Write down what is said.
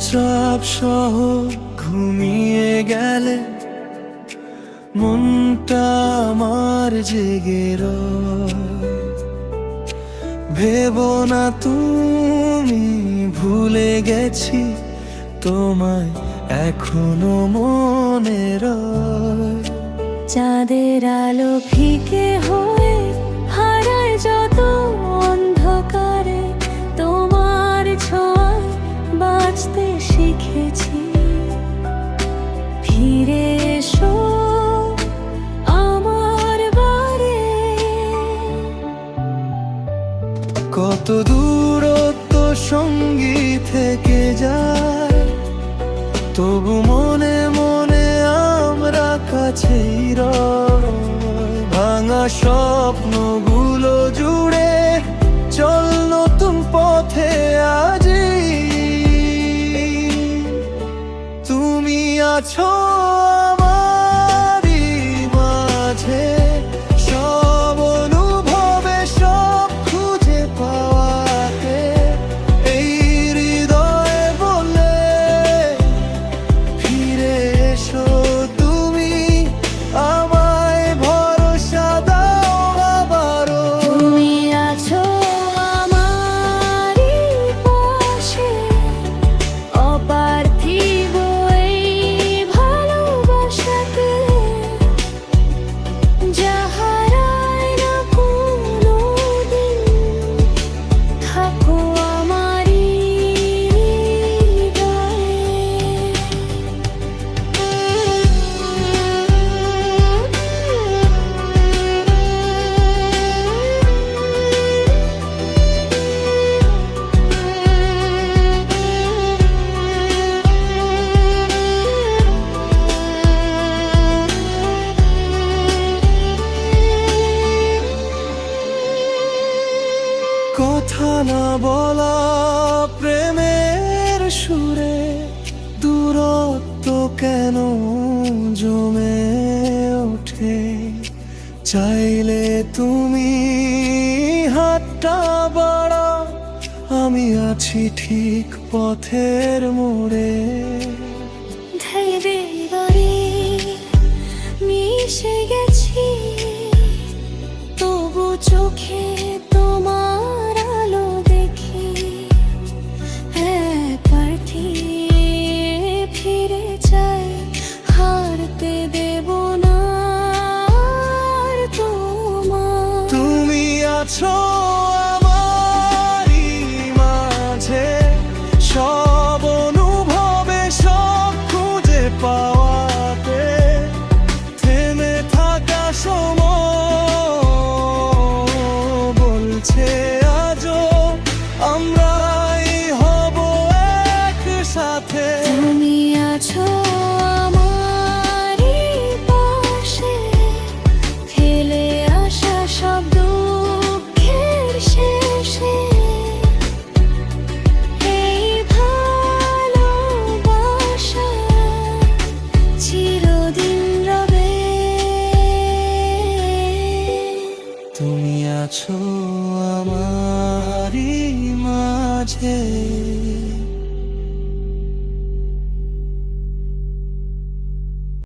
সব সহ ঘুমিয়ে গেলে মনটা আমার জেগে। ভেবো না তুমি ভুলে গেছি তোমায় এখনও মনের চাঁদের আলো ফিকে হয়ে কত দূরত্ব সঙ্গী থেকে যায়। তবু মনে মনে আমরা কাছেই ভাঙা স্বপ্নগুলো জুড়ে চল নতুন পথে আজি। তুমি আছো বলা প্রেমের সুরে দূরত্ব কেন জমে ওঠে? চাইলে তুমি হাতটা বাড়াও আমি আছি ঠিক পথের মোড়ে। ধীরে মিশে গেছি, তবু চোখে তুমি মাঝে